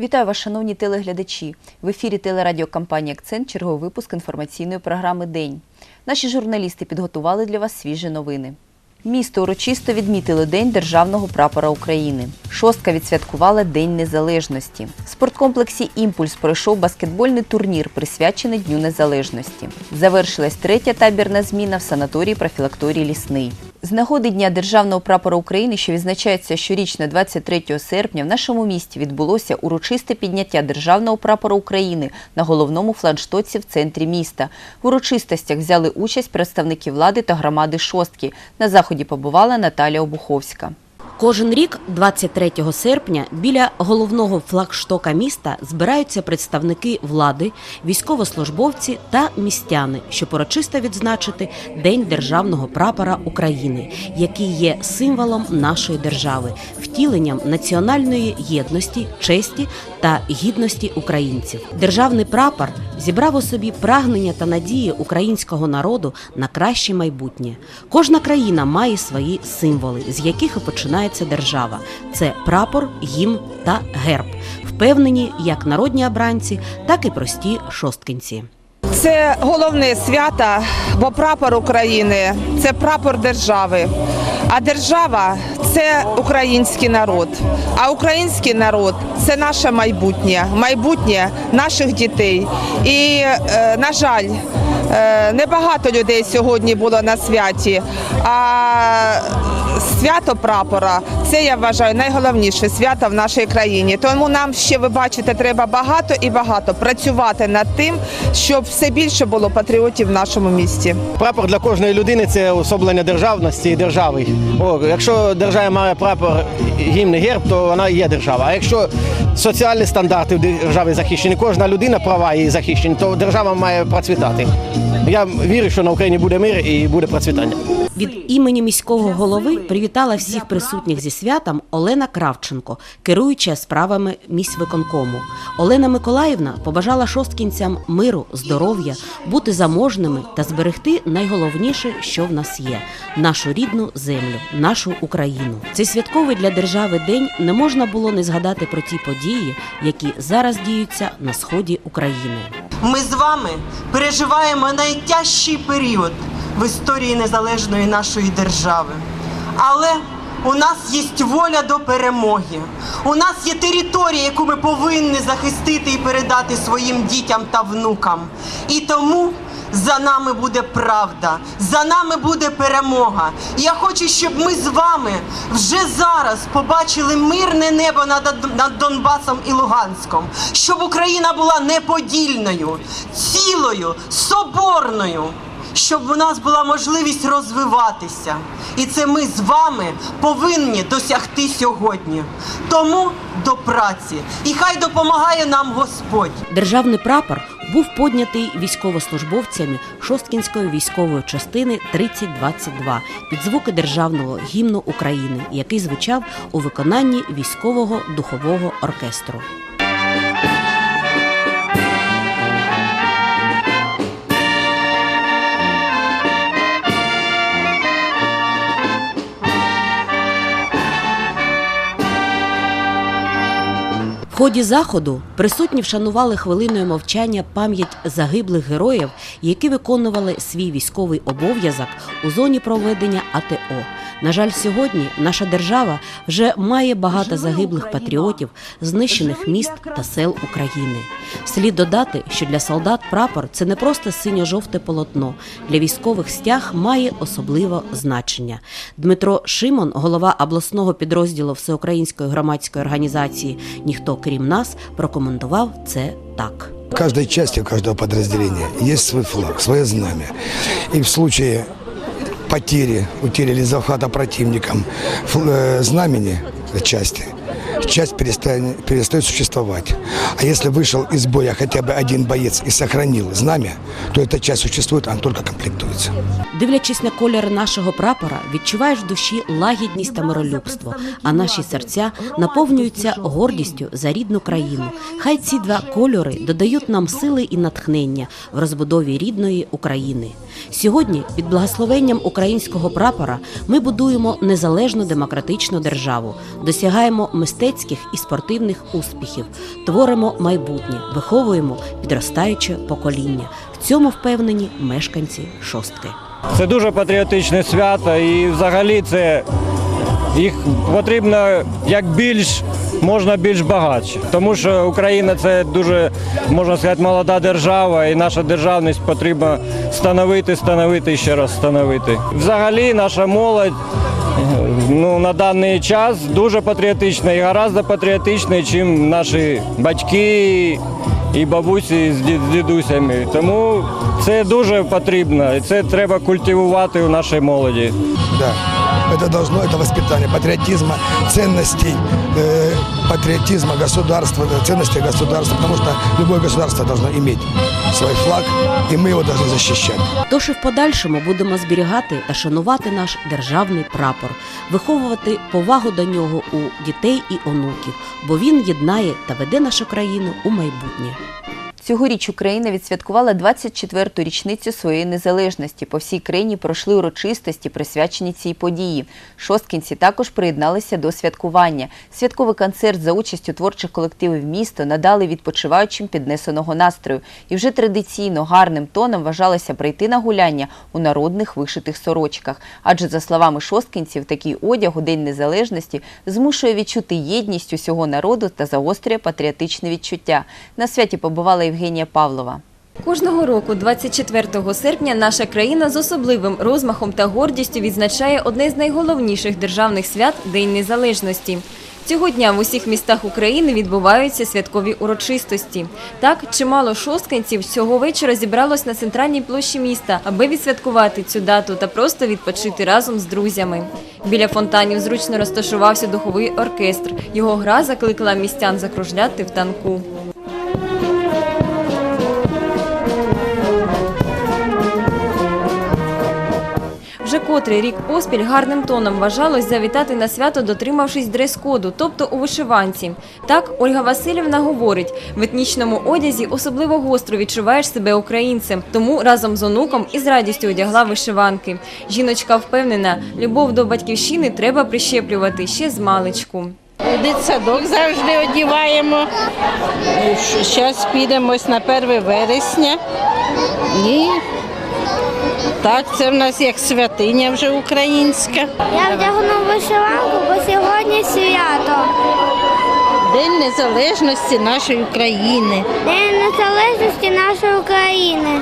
Вітаю вас, шановні телеглядачі. В ефірі телерадіокомпанії Акцент черговий випуск інформаційної програми День. Наші журналісти підготували для вас свіжі новини. Місто урочисто відмітили День державного прапора України. Шостка відсвяткувала День Незалежності. В спорткомплексі Імпульс пройшов баскетбольний турнір, присвячений Дню Незалежності. Завершилась третя табірна зміна в санаторії профілакторії Лісний. З нагоди Дня Державного прапора України, що відзначається щорічно 23 серпня, в нашому місті відбулося урочисте підняття Державного прапора України на головному флагштоці в центрі міста. В урочистостях взяли участь представники влади та громади Шостки. На заході побувала Наталія Обуховська. Кожен рік, 23 серпня, біля головного флагштока міста збираються представники влади, військовослужбовці та містяни, щоб урочисто відзначити День державного прапора України, який є символом нашої держави, втіленням національної єдності, честі та гідності українців. Державний прапор зібрав у собі прагнення та надії українського народу на краще майбутнє. Кожна країна має свої символи, з яких і починається держава. Це прапор, гімн та герб, впевнені як народні обранці, так і прості шосткинці. Це головне свято, бо прапор України це прапор держави. А держава це український народ. А український народ це наше майбутнє, майбутнє наших дітей. І, е, на жаль, небагато людей сьогодні було на святі. А свято прапора це я вважаю найголовніше свято в нашій країні. Тому нам ще ви бачите, треба багато і багато працювати над тим, щоб все більше було патріотів в нашому місті. Прапор для кожної людини це особлення державності і держави. О, якщо держава має прапор, гімн герб, то вона є держава. А якщо соціальні стандарти в державі захищені, кожна людина права її захищені, то держава має процвітати. Я вірю, що на Україні буде мир і буде процвітання. Від імені міського голови привітала всіх присутніх зі святом Олена Кравченко, керуюча справами міськвиконкому. Олена Миколаївна побажала шосткінцям миру, здоров'я, бути заможними та зберегти найголовніше, що в нас є нашу рідну землю, нашу Україну. Цей святковий для держави день не можна було не згадати про ті події, які зараз діються на сході України. Ми з вами переживаємо найтяжчий період в історії незалежної нашої держави. Але у нас є воля до перемоги. У нас є територія, яку ми повинні захистити і передати своїм дітям та внукам. І тому за нами буде правда, за нами буде перемога. Я хочу, щоб ми з вами вже зараз побачили мирне небо над Донбасом і Луганськом, щоб Україна була неподільною, цілою, соборною. Щоб у нас була можливість розвиватися, і це ми з вами повинні досягти сьогодні. Тому до праці, і хай допомагає нам Господь. Державний прапор був поднятий військовослужбовцями Шосткінської військової частини 3022 під звуки державного гімну України, який звучав у виконанні військового духового оркестру. Ході заходу присутні вшанували хвилиною мовчання пам'ять загиблих героїв, які виконували свій військовий обов'язок у зоні проведення АТО. На жаль, сьогодні наша держава вже має багато загиблих патріотів, знищених міст та сел України. Слід додати, що для солдат прапор це не просто синьо-жовте полотно. Для військових стяг має особливе значення. Дмитро Шимон, голова обласного підрозділу Всеукраїнської громадської організації Ніхто крім нас, прокоментував це так. В каждой части, у каждого подразделения есть свой флаг, свое знамя. И в случае потери, утери противником фл- э, знамени части, часть перестань- перестает существовать. А если вышел из боя хотя бы один боец и сохранил знамя, то эта часть существует, она только комплектуется. Дивлячись на кольори нашого прапора, відчуваєш в душі лагідність та миролюбство, а наші серця наповнюються гордістю за рідну країну. Хай ці два кольори додають нам сили і натхнення в розбудові рідної України. Сьогодні, під благословенням українського прапора, ми будуємо незалежну демократичну державу, досягаємо мистецьких і спортивних успіхів, творимо майбутнє, виховуємо підростаюче покоління. В цьому впевнені мешканці шостки. Це дуже патріотичне свято, і взагалі це їх потрібно як більш можна більш багатше. Тому що Україна це дуже можна сказати молода держава, і наша державність потрібно становити, становити і ще раз становити. Взагалі, наша молодь. Ну, на даний час дуже патріотична і гораздо патріотична, ніж наші батьки і бабусі з ді- з дідусями. Тому це дуже потрібно, і це треба культивувати у нашій молоді. Да. Это должно, это воспитание патриотизма, ценностей, э, патриотизма государства, да, ценностей государства, потому что любое государство должно иметь свой флаг, и мы его должны защищать. Тож і в подальшому будемо зберігати та шанувати наш державний прапор, виховувати повагу до нього у дітей і онуків, бо він єднає та веде нашу країну у майбутнє. Цьогоріч Україна відсвяткувала 24-ту річницю своєї незалежності. По всій країні пройшли урочистості, присвячені цій події. Шосткінці також приєдналися до святкування. Святковий концерт за участю творчих колективів міста надали відпочиваючим піднесеного настрою. І вже традиційно гарним тоном вважалося прийти на гуляння у народних вишитих сорочках. Адже, за словами шосткінців, такий одяг у День Незалежності змушує відчути єдність усього народу та загострює патріотичне відчуття. На святі побувала Євгенія Павлова. Кожного року, 24 серпня, наша країна з особливим розмахом та гордістю відзначає одне з найголовніших державних свят День Незалежності. Цього дня в усіх містах України відбуваються святкові урочистості. Так, чимало шосткинців цього вечора зібралось на центральній площі міста, аби відсвяткувати цю дату та просто відпочити разом з друзями. Біля фонтанів зручно розташувався духовий оркестр. Його гра закликала містян закружляти в танку. Котрий рік поспіль гарним тоном вважалось завітати на свято, дотримавшись дрес-коду, тобто у вишиванці. Так, Ольга Васильівна говорить, в етнічному одязі особливо гостро відчуваєш себе українцем, тому разом з онуком із радістю одягла вишиванки. Жіночка впевнена, любов до батьківщини треба прищеплювати ще з маличку. Дитсадок завжди одіваємо. Зараз підемо на 1 вересня. І так, це в нас як святиня вже українська. Я вдягну вишиванку, бо сьогодні свято. День незалежності нашої України. День незалежності нашої України.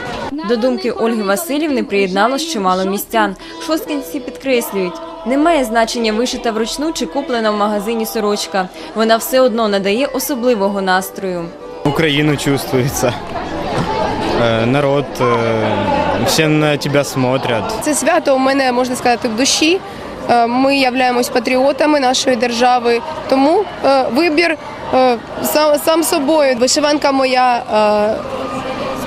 До думки Ольги Васильівни приєдналось чимало містян. Шосткинці підкреслюють, немає значення вишита вручну чи куплена в магазині сорочка. Вона все одно надає особливого настрою. Украину чувствуется. Э, Народ, э, все на тебя смотрят. Це свято у мене можна сказати в душі. Е, Ми являємось патріотами нашої держави, тому е, вибір е, сам, сам собою. Вишиванка моя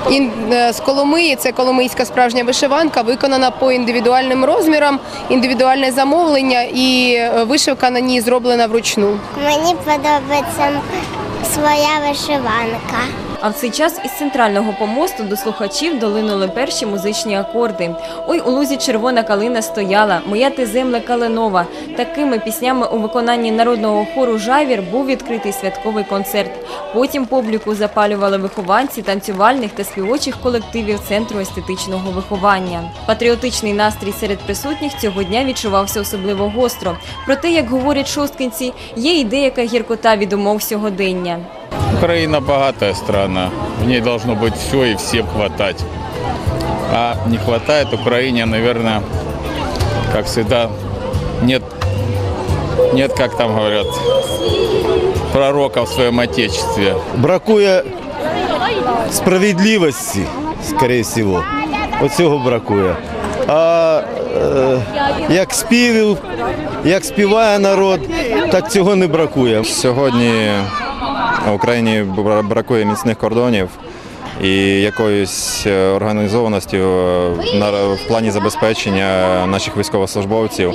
е, ін- е, з Коломиї, це коломийська справжня вишиванка, виконана по індивідуальним розмірам, індивідуальне замовлення і е, вишивка на ній зроблена вручну. Мені подобається своя вишиванка. А в цей час із центрального помосту до слухачів долинули перші музичні акорди. Ой, у лузі червона калина стояла, моя ти земля калинова. Такими піснями у виконанні народного хору Жавір був відкритий святковий концерт. Потім публіку запалювали вихованці танцювальних та співочих колективів центру естетичного виховання. Патріотичний настрій серед присутніх цього дня відчувався особливо гостро. Проте, як говорять шосткинці, є і деяка гіркота від умов сьогодення. Украина богатая страна, в ней должно быть все и всем хватать. А не хватает Украине, наверное, как всегда, нет, нет, как там говорят, пророка в своем отечестве. бракує справедливості, скоріше всього. Оцього бракує. А е, як співів, як співає народ, так цього не бракує. Сьогодні Україні бра- бракує міцних кордонів і якоїсь е, організованості е, в плані забезпечення наших військовослужбовців.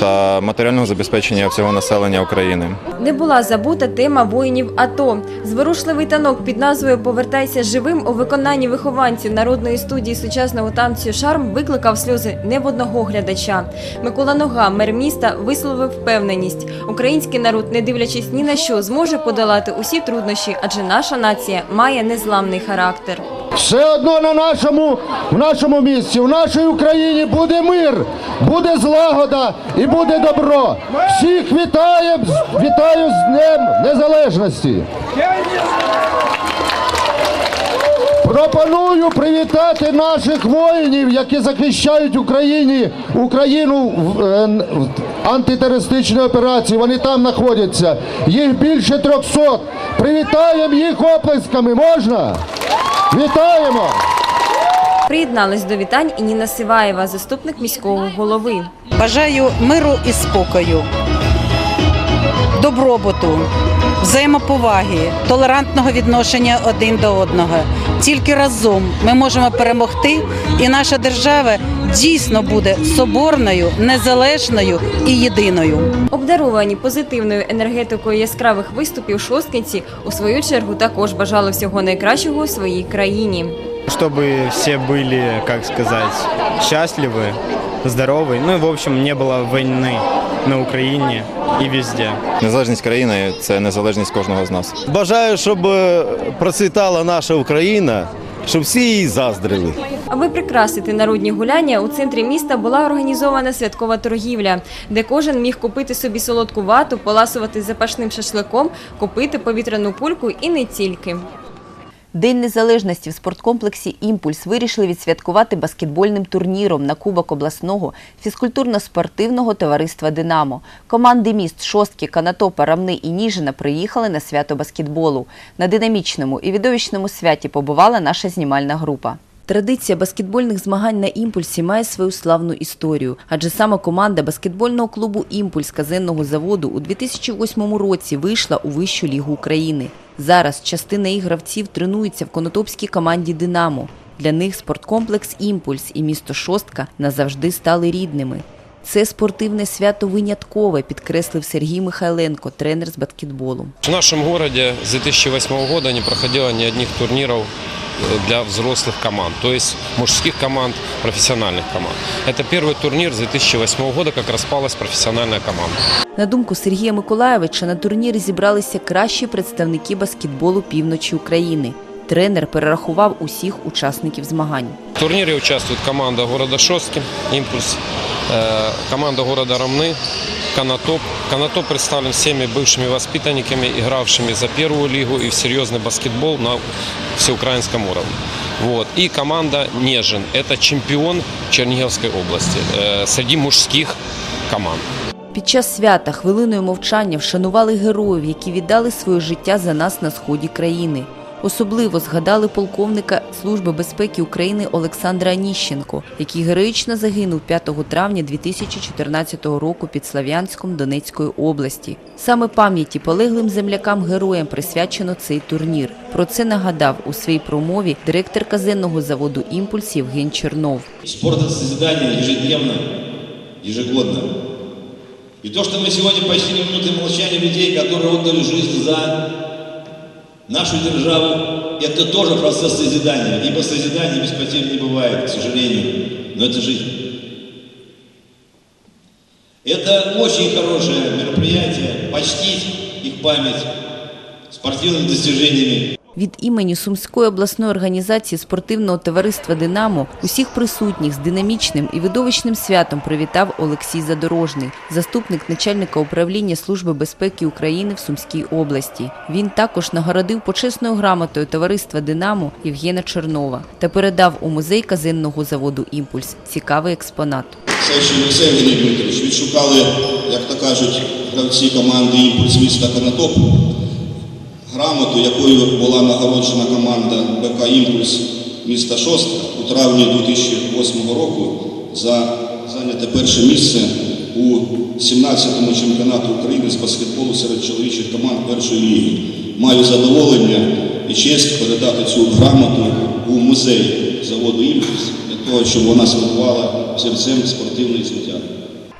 Та матеріального забезпечення всього населення України. Не була забута тема воїнів АТО. Зворушливий танок під назвою Повертайся живим у виконанні вихованців народної студії сучасного танцю Шарм викликав сльози не в одного глядача. Микола Нога, мер міста, висловив впевненість. Український народ, не дивлячись ні на що, зможе подолати усі труднощі, адже наша нація має незламний характер. Все одно на нашому, в нашому місці, в нашій Україні буде мир, буде злагода і буде добро. Всіх вітаємо, з- вітаю з Днем Незалежності. Пропоную привітати наших воїнів, які захищають Україні, Україну в, е, в антитерористичній операції. Вони там знаходяться. Їх більше 300. Привітаємо їх оплесками. Можна? Вітаємо! Приєдналась до вітань і Ніна Сиваєва, заступник міського голови. Бажаю миру і спокою, добробуту, взаємоповаги, толерантного відношення один до одного. Тільки разом ми можемо перемогти, і наша держава дійсно буде соборною, незалежною і єдиною. Обдаровані позитивною енергетикою яскравих виступів шосткинці у свою чергу також бажали всього найкращого у своїй країні. чтобы все были, как сказать, счастливы, здоровы. Ну и, в общем, не было войны на Украине и везде. Незалежність країни це незалежність кожного з нас. Бажаю, щоб е, процвітала наша Україна, щоб всі її заздрили. Аби прикрасити народні гуляння, у центрі міста була організована святкова торгівля, де кожен міг купити собі солодку вату, поласувати запашним шашликом, купити повітряну пульку і не тільки. День незалежності в спорткомплексі Імпульс вирішили відсвяткувати баскетбольним турніром на Кубок обласного фізкультурно-спортивного товариства Динамо. Команди міст Шостки, Канатопа, Рамни і Ніжина приїхали на свято баскетболу. На динамічному і відовищному святі побувала наша знімальна група. Традиція баскетбольних змагань на імпульсі має свою славну історію, адже саме команда баскетбольного клубу Імпульс казенного заводу у 2008 році вийшла у Вищу лігу України. Зараз частина їх гравців тренуються в конотопській команді Динамо. Для них спорткомплекс Імпульс і місто Шостка назавжди стали рідними. Це спортивне свято виняткове, підкреслив Сергій Михайленко, тренер з баскетболу. В нашем городе с 2008 года не проходило ни одних турниров э, для взрослых команд, то есть мужских команд, профессиональных команд. Это первый турнир с 2008 года, как распалась профессиональная команда. На думку Сергія Миколаєвича, на турнірі зібралися кращі представники баскетболу півночі України. Тренер перерахував усіх учасників змагань. В турнире участвует команда города Шостки, «Импульс», э, команда города Ромны, «Канатоп». «Канатоп» представлен всеми бывшими воспитанниками, игравшими за первую лигу и в серьезный баскетбол на всеукраинском уровне. Вот. И команда «Нежин» – это чемпион Черниговской области э, среди мужских команд. Під час свята хвилиною мовчання вшанували героїв, які віддали своє життя за нас на сході країни. Особливо згадали полковника Служби безпеки України Олександра Аніщенко, який героїчно загинув 5 травня 2014 року під Слав'янськом Донецької області. Саме пам'яті полеглим землякам-героям присвячено цей турнір. Про це нагадав у своїй промові директор казенного заводу «Імпульс» Євген Чернов. Спорт это созидание ежедневно, ежегодно. И то, что мы сегодня почтили минуты молчания людей, которые отдали жизнь за нашу державу, это тоже процесс созидания. Ибо созидание без потерь не бывает, к сожалению. Но это жизнь. Это очень хорошее мероприятие, почтить их память спортивными достижениями. Від імені Сумської обласної організації спортивного товариства Динамо усіх присутніх з динамічним і видовищним святом привітав Олексій Задорожний, заступник начальника управління Служби безпеки України в Сумській області. Він також нагородив почесною грамотою товариства Динамо Євгена Чернова та передав у музей казенного заводу Імпульс цікавий експонат. Сечі Олексій Євгеній Дмитрович, відшукали, як то кажуть, гравці команди «Імпульс» міста Канатоп, грамоту, якою була нагороджена команда БК «Імпульс» міста Шостка у травні 2008 року за зайняте перше місце у 17-му чемпіонату України з баскетболу серед чоловічих команд першої ліги. Маю задоволення і честь передати цю грамоту у музей заводу «Імпульс» для того, щоб вона слугувала взірцем спортивної звитяги.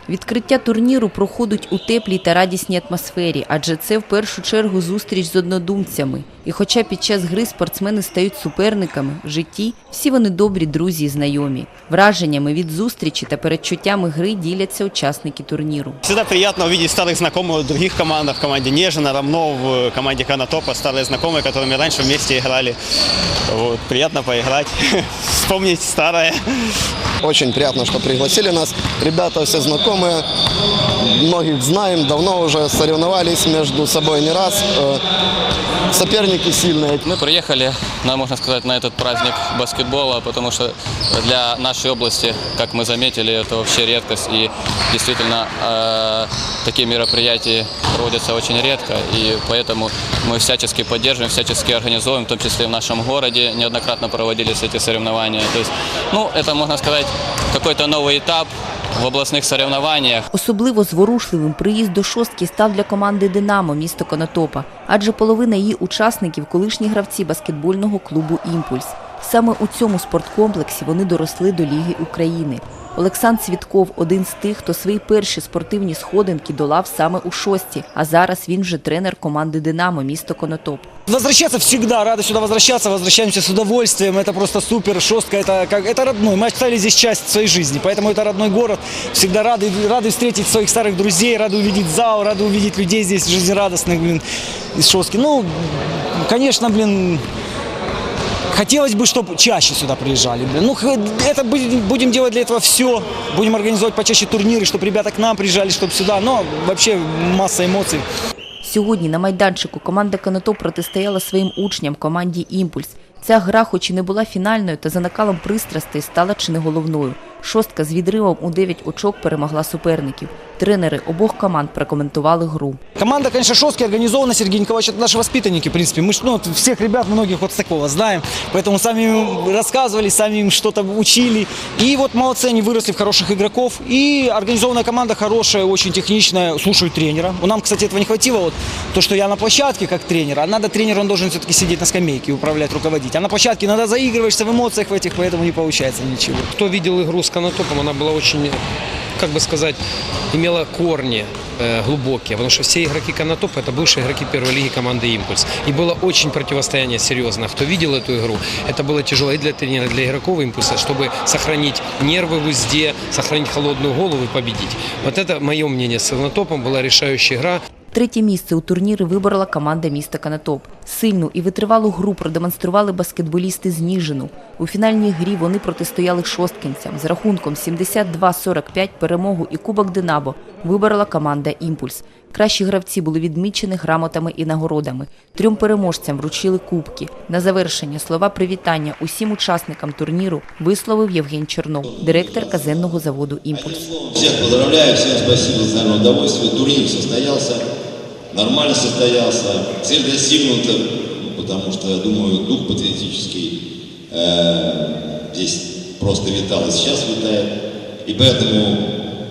Відкриття турніру проходить у теплій та радісній атмосфері, адже це в першу чергу зустріч з однодумцями. І хоча під час гри спортсмени стають суперниками, в житті всі вони добрі друзі і знайомі. Враженнями від зустрічі та передчуттями гри діляться учасники турніру. Всегда приятно увидеть старых знакомых в других командах, в команде Нежина, Ромно, в команде Канатопа, старые знакомые, которыми раньше вместе играли. Вот, приятно поиграть, вспомнить старое. Очень приятно, что пригласили нас. Ребята все Знакомые, многих знаем, давно уже соревновались между собой не раз. Э, Соперники сильные. Мы приехали, на, можно сказать, на этот праздник баскетбола, потому что для нашей области, как мы заметили, это вообще редкость. И действительно, э, такие мероприятия проводятся очень редко. И поэтому мы всячески поддерживаем, всячески организуем, в том числе в нашем городе. Неоднократно проводились эти соревнования. То есть, ну, это, можно сказать, какой-то новый этап в обласних соревнованиях. Особливо зворушливим приїзд до шостки став для команди Динамо місто Конотопа, адже половина її учасників колишні гравці баскетбольного клубу Імпульс. Саме у цьому спорткомплексі вони доросли до Ліги України. Олександр Цвітков один з тих, хто свої перші спортивні сходинки долав саме у шості, а зараз він вже тренер команди Динамо місто Конотоп. Возвращаться всегда, рады сюда возвращаться, возвращаемся с удовольствием, это просто супер, шостка, это, как, это родной, мы оставили здесь часть своей жизни, поэтому это родной город, всегда рады, рады встретить своих старых друзей, рады увидеть зал, рады увидеть людей здесь жизнерадостных, блин, из шостки. Ну, конечно, блин, Хотелось бы, чтобы чаще сюда приезжали. Блин. Ну, х- это будем, будем делать для этого все. Будем организовать почаще турниры, чтобы ребята к нам приезжали, чтобы сюда. Но вообще масса эмоций. Сьогодні на майданчику команда Конотоп протистояла своїм учням команді Імпульс. Ця гра, хоч і не була фінальною, та за накалом пристрастей стала чи не головною. Шостка з відривом у 9 очок перемогла суперників. Тренери обох команд прокоментували гру. Команда, конечно, Шостки организована, Сергей Николаевич, это наши воспитанники, в принципе. Мы ж, ну, вот всех ребят, многих вот с такого знаем, поэтому сами им рассказывали, сами им что-то учили. И вот молодцы, они выросли в хороших игроков. И организованная команда хорошая, очень техничная, слушают тренера. У нам, кстати, этого не хватило, вот то, что я на площадке как тренер, а надо тренер, он должен все-таки сидеть на скамейке и управлять, руководить. А на площадке надо заигрываешься в эмоциях в этих, поэтому не получается ничего. Кто видел игру с Конотопом, она была очень, как бы сказать, имела корни э, глубокие, потому что все игроки Конотопа это бывшие игроки первой лиги команды «Импульс». И было очень противостояние серьезно. Кто видел эту игру, это было тяжело и для тренера, и для игроков «Импульса», чтобы сохранить нервы в узде, сохранить холодную голову и победить. Вот это мое мнение с Конотопом, была решающая игра. Третє місце у турнірі виборола команда міста Канатоп. Сильну і витривалу гру продемонстрували баскетболісти з Ніжину. У фінальній грі вони протистояли шосткинцям. З рахунком 72-45 перемогу і Кубок Динабо виборола команда Імпульс. Кращі гравці були відмічені грамотами і нагородами. Трьом переможцям вручили кубки. На завершення слова привітання усім учасникам турніру висловив Євген Чернов, директор казенного заводу Імпульс. Всех поздравляю, всем спасибо за удовольствие. Турнир состоялся, нормально состоялся. Цель достигнута, потому что, я думаю, дух патриотический э, просто витал и сейчас витает. И поэтому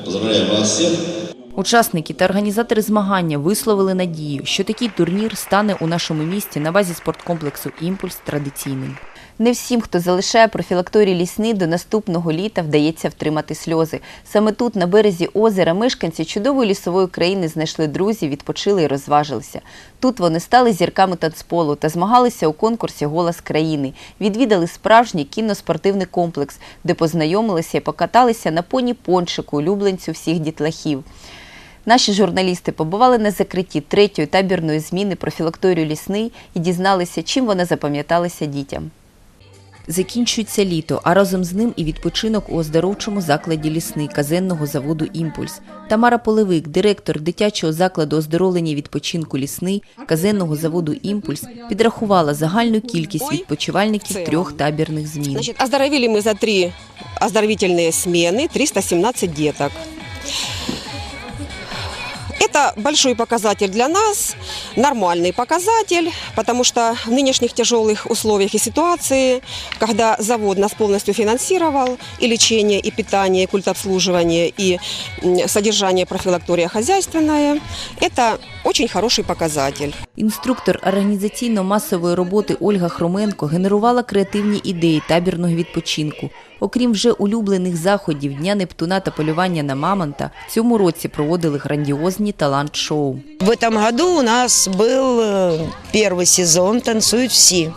поздравляю вас всех. Учасники та організатори змагання висловили надію, що такий турнір стане у нашому місті на базі спорткомплексу Імпульс традиційним. Не всім, хто залишає профілакторій лісний, до наступного літа вдається втримати сльози. Саме тут, на березі озера, мешканці чудової лісової країни знайшли друзів, відпочили і розважилися. Тут вони стали зірками танцполу та змагалися у конкурсі Голос країни. Відвідали справжній кіноспортивний комплекс, де познайомилися і покаталися на поні пончику, улюбленцю всіх дітлахів. Наші журналісти побували на закритті третьої табірної зміни профілакторію лісний і дізналися, чим вона запам'яталася дітям. Закінчується літо, а разом з ним і відпочинок у оздоровчому закладі лісний казенного заводу Імпульс. Тамара Полевик, директор дитячого закладу оздоровлення і відпочинку лісний казенного заводу Імпульс, підрахувала загальну кількість відпочивальників трьох табірних змін. Значит, оздоровили мы за три оздоровительные смены 317 деток. Это большой показатель для нас, нормальный показатель, потому что в нынешних тяжелых условиях и ситуации, когда завод нас полностью финансировал, и лечение, и питание, и культобслуживание, и м, содержание профилактория хозяйственное, это очень хороший показатель. Інструктор організаційно-масової роботи Ольга Хроменко генерувала креативні ідеї табірного відпочинку. Окрім вже улюблених заходів Дня Нептуна та полювання на мамонта, в цьому році проводили грандіозні талант-шоу. В этом году у нас был э, первый сезон «Танцуют все».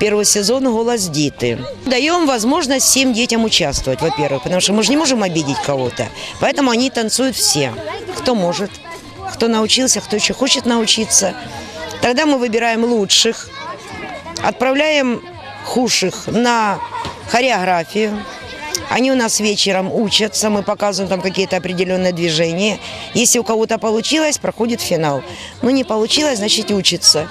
Первый сезон «Голос Диты». Даем возможность всем детям участвовать, во-первых, потому что мы же не можем обидеть кого-то. Поэтому они танцуют все, кто может, Кто научился, кто еще хочет научиться. Тогда мы выбираем лучших, отправляем худших на хореографию. Они у нас вечером учатся, мы показываем там какие-то определенные движения. Если у кого-то получилось, проходит финал. Ну, не получилось, значит, учится.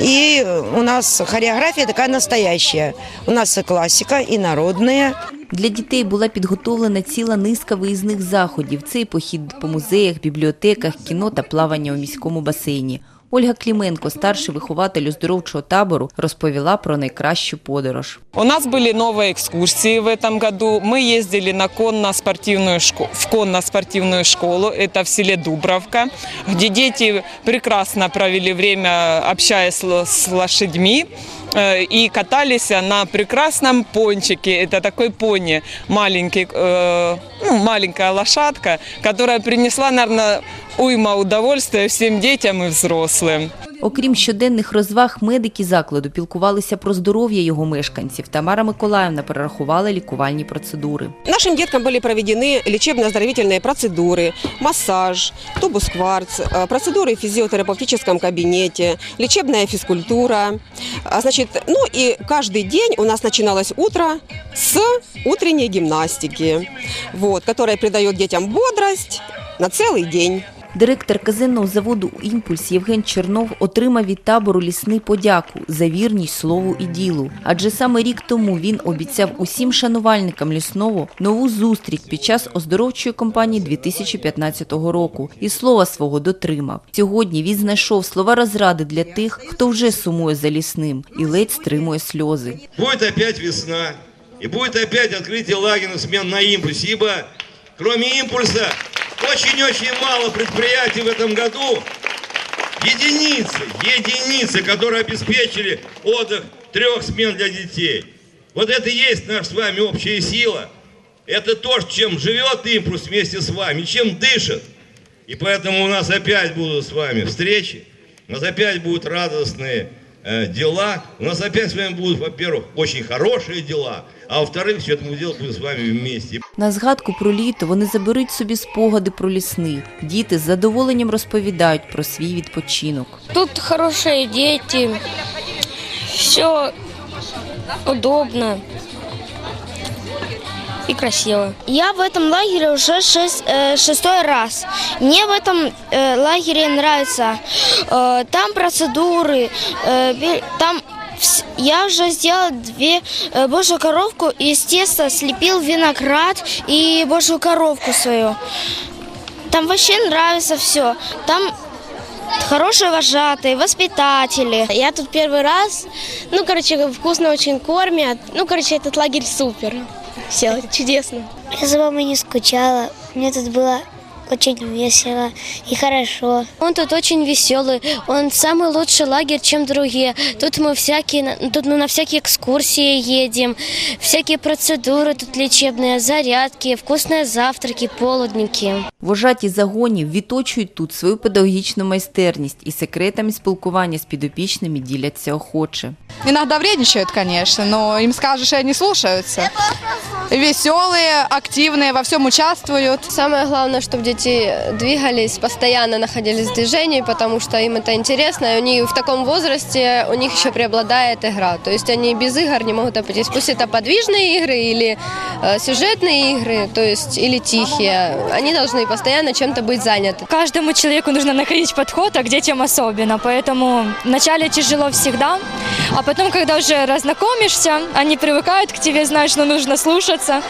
И у нас хореография такая настоящая. У нас и классика, и народная. Для дітей була підготовлена ціла низка виїзних заходів. Це і похід по музеях, бібліотеках, кіно та плавання у міському басейні. Ольга Кліменко, старший вихователь оздоровчого табору, розповіла про найкращу подорож. У нас были новые экскурсии в этом году. Мы ездили на конно-спортивную шко- в конно-спортивную школу, это в селе Дубровка, где дети прекрасно провели время, общаясь л- с лошадьми э, и катались на прекрасном пончике. Это такой пони, маленький, э, ну, маленькая лошадка, которая принесла, наверное, уйма удовольствия всем детям и взрослым. Окрім щоденних розваг, медики закладу пілкувалися про здоров'я його мешканців. Тамара Миколаївна перерахувала лікувальні процедури. Нашим деткам были проведены лечебно-оздоровительные процедуры, массаж, тубус кварц, э, процедуры в физиотерапевтическом кабинете, лечебная физкультура. А, Значит, ну и каждый день у нас начиналось утро с утренней гимнастики, вот, которая придает детям бодрость на целый день. Директор казенного заводу Імпульс Євген Чернов отримав від табору лісний подяку за вірність слову і ділу. Адже саме рік тому він обіцяв усім шанувальникам лісного нову зустріч під час оздоровчої кампанії 2015 року і слова свого дотримав. Сьогодні він знайшов слова розради для тих, хто вже сумує за лісним і ледь стримує сльози. Будет опять весна, и будет опять открытие лагерных смен на импульсе, ибо кроме импульса очень-очень мало предприятий в этом году. Единицы, единицы, которые обеспечили отдых трех смен для детей. Вот это и есть наша с вами общая сила. Это то, чем живет импульс вместе с вами, чем дышит. И поэтому у нас опять будут с вами встречи, у нас опять будут радостные дела, у нас опять с вами будут, во-первых, очень хорошие дела, а во-вторых, все это мы делать будем с вами вместе. На згадку про літо вони заберуть собі спогади про лісний. Діти з задоволенням розповідають про свій відпочинок. Тут хорошие дети, все удобно И красиво. Я в этом лагере уже шесть, э, шестой раз. Мне в этом э, лагере нравится. Э, там процедуры, э, там я уже сделал две э, божью коровку из теста, слепил виноград и божью коровку свою. Там вообще нравится все. Там Хорошие вожатые, воспитатели. Я тут первый раз. Ну, короче, вкусно очень кормят. Ну, короче, этот лагерь супер. Все, чудесно. Я за вами не скучала. Мне тут было очень весело и хорошо. Он тут очень веселый. Он самый лучший лагерь, чем другие. Тут мы всякие, тут мы на всякие экскурсии едем, всякие процедуры тут лечебные, зарядки, вкусные завтраки, полудники. Вожаті загонів відточують тут свою педагогічну майстерність і секретами спілкування з підопічними діляться охоче. Иногда вредничают, конечно, но им скажешь, и они слушаются. Веселые, активные, во всем участвуют. Самое главное, чтобы дети двигались, постоянно находились в движении, потому что им это интересно. И они в таком возрасте, у них еще преобладает игра. То есть они без игр не могут обойтись. Пусть это подвижные игры или э, сюжетные игры, то есть или тихие. Они должны постоянно чем-то быть заняты. Каждому человеку нужно находить подход, а к детям особенно. Поэтому вначале тяжело всегда, а потом, когда уже разнакомишься, они привыкают к тебе, знаешь, что нужно слушаться,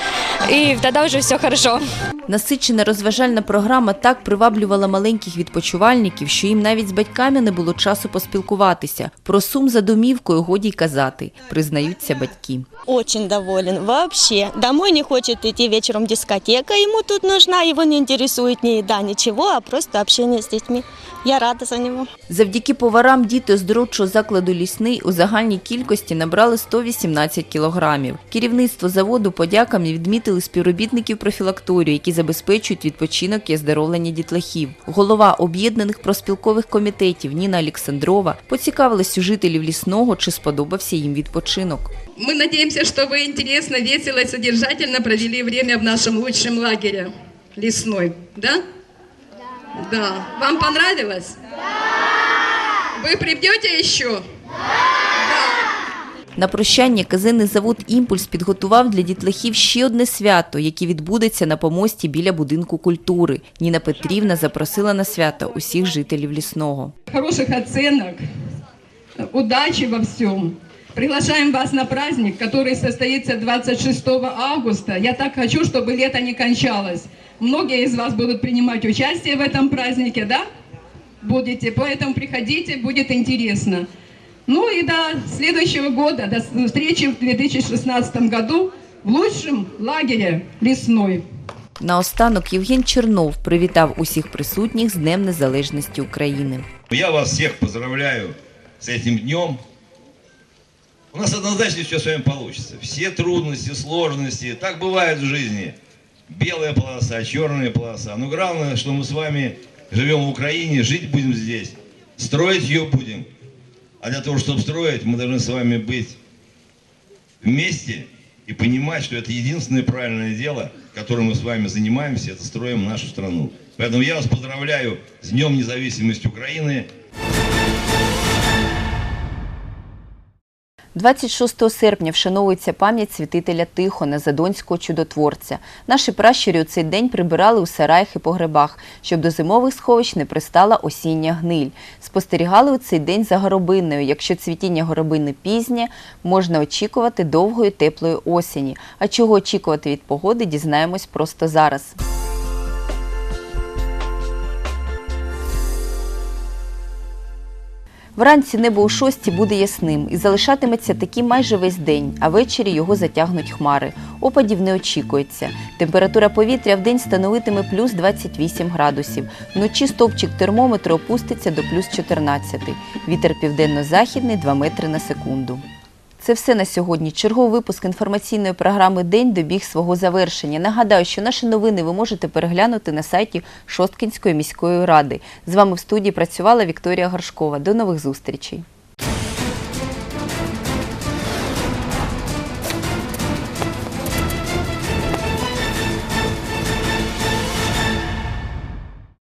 и тогда уже все хорошо. Насичена розважальна програма так приваблювала маленьких відпочивальників, що їм навіть з батьками не було часу поспілкуватися. Про сум за домівкою годі й казати, признаються батьки. Очень доволен вообще. Домой не хочет идти вечером дискотека. Ему тут нужна, его не интересует ни еда, ничего, а просто общение с детьми. Я рада за него. Завдяки поварам діти з оздоровчого закладу «Лісний» у загальній кількості набрали 118 кілограмів. Керівництво заводу подяками відмітили співробітників профілакторію, які забезпечують відпочинок і оздоровлення дітлахів. Голова об'єднаних проспілкових комітетів Ніна Олександрова поцікавилась у жителів лісного, чи сподобався їм відпочинок. Мы надеемся, что вы интересно, весело и содержательно провели время в нашем лучшем лагере лесной. Да? Да. Вам понравилось? Да! Вы придете еще? На прощання казенний завод «Імпульс» підготував для дітлахів ще одне свято, яке відбудеться на помості біля будинку культури. Ніна Петрівна запросила на свято усіх жителів лісного. Хороших оценок, удачи во всем. Приглашаем вас на праздник, который состоится 26 августа. Я так хочу, чтобы лето не кончалось. Многие из вас будут принимать участие в этом празднике, да? Будете, поэтому приходите, будет интересно. Ну и до следующего года, до встречи в 2016 году в лучшем лагере «Лесной». Наостанок Євген Чернов привітав усіх присутніх з Днем Незалежності України. Я вас всех поздравляю с этим днем. У нас однозначно все с вами получится. Все трудности, сложности, так бывает в жизни. Белая полоса, черная полоса. Но главное, что мы с вами живем в Украине, жить будем здесь, строить ее будем. А для того, чтобы строить, мы должны с вами быть вместе и понимать, что это единственное правильное дело, которым мы с вами занимаемся, это строим нашу страну. Поэтому я вас поздравляю с Днем независимости Украины. 26 серпня вшановується пам'ять святителя Тихона, задонського чудотворця. Наші пращурі у цей день прибирали у сараях і погребах, щоб до зимових сховищ не пристала осіння гниль. Спостерігали у цей день за горобиною. Якщо цвітіння горобини пізнє, можна очікувати довгої теплої осені. А чого очікувати від погоди, дізнаємось просто зараз. Вранці небо у шості буде ясним і залишатиметься таким майже весь день, а ввечері його затягнуть хмари. Опадів не очікується. Температура повітря в день становитиме плюс 28 градусів. Вночі стовпчик термометру опуститься до плюс 14. Вітер південно-західний 2 метри на секунду. Це все на сьогодні. Черговий випуск інформаційної програми День добіг свого завершення. Нагадаю, що наші новини ви можете переглянути на сайті Шосткінської міської ради. З вами в студії працювала Вікторія Горшкова. До нових зустрічей.